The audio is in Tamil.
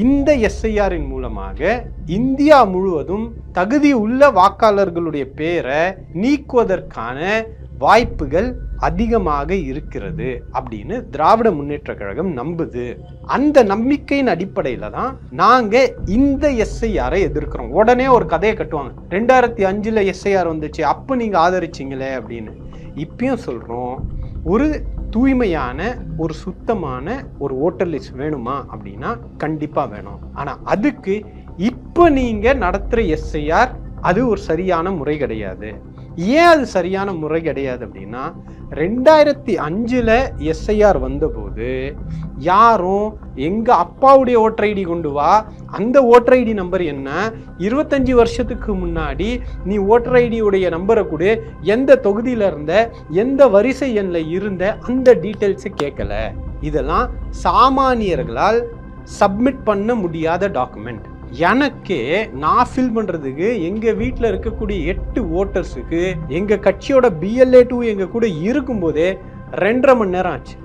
இந்த எஸ்ஐஆரின் மூலமாக இந்தியா முழுவதும் தகுதி உள்ள வாக்காளர்களுடைய பேரை நீக்குவதற்கான வாய்ப்புகள் அதிகமாக இருக்கிறது அப்படின்னு திராவிட முன்னேற்ற கழகம் நம்புது. அந்த நம்பிக்கையின் அடிப்படையில் தான் நாங்கள் இந்த எஸ்ஐஆரை எதிர்க்கிறோம். உடனே ஒரு கதையை கட்டுவாங்க. ரெண்டாயிரத்தி அஞ்சில் எஸ்ஐஆர் வந்துச்சு. அப்போ நீங்கள் ஆதரிச்சீங்களே அப்படின்னு. இப்பயும் சொல்கிறோம் ஒரு தூய்மையான ஒரு சுத்தமான ஒரு ஓட்டர் லிஸ்ட் வேணுமா அப்படின்னா கண்டிப்பாக வேணும். ஆனால் அதுக்கு இப்போ நீங்கள் நடத்துகிற எஸ்ஐஆர் அது ஒரு சரியான முறை கிடையாது. ஏன் அது சரியான முறை கிடையாது அப்படின்னா ரெண்டாயிரத்தி அஞ்சில் எஸ்ஐஆர் வந்தபோது யாரும் எங்கள் அப்பாவுடைய ஓட்டர் ஐடி கொண்டு வா அந்த ஓட்டர் ஐடி நம்பர் என்ன? இருபத்தஞ்சி வருஷத்துக்கு முன்னாடி நீ ஓட்டர் ஐடியுடைய நம்பரை கொடு எந்த தொகுதியில் இருந்த எந்த வரிசை எண்ணில் இருந்த அந்த டீட்டெயில்ஸை கேட்கல இதெல்லாம் சாமானியர்களால் சப்மிட் பண்ண முடியாத டாக்குமெண்ட் எனக்கே நான் ஃபில் பண்ணுறதுக்கு எங்கள் வீட்டில் இருக்கக்கூடிய எட்டு ஓட்டர்ஸுக்கு எங்கள் கட்சியோட பிஎல்ஏ டூ எங்கள் கூட இருக்கும்போதே ரெண்டரை மணி நேரம் ஆச்சு.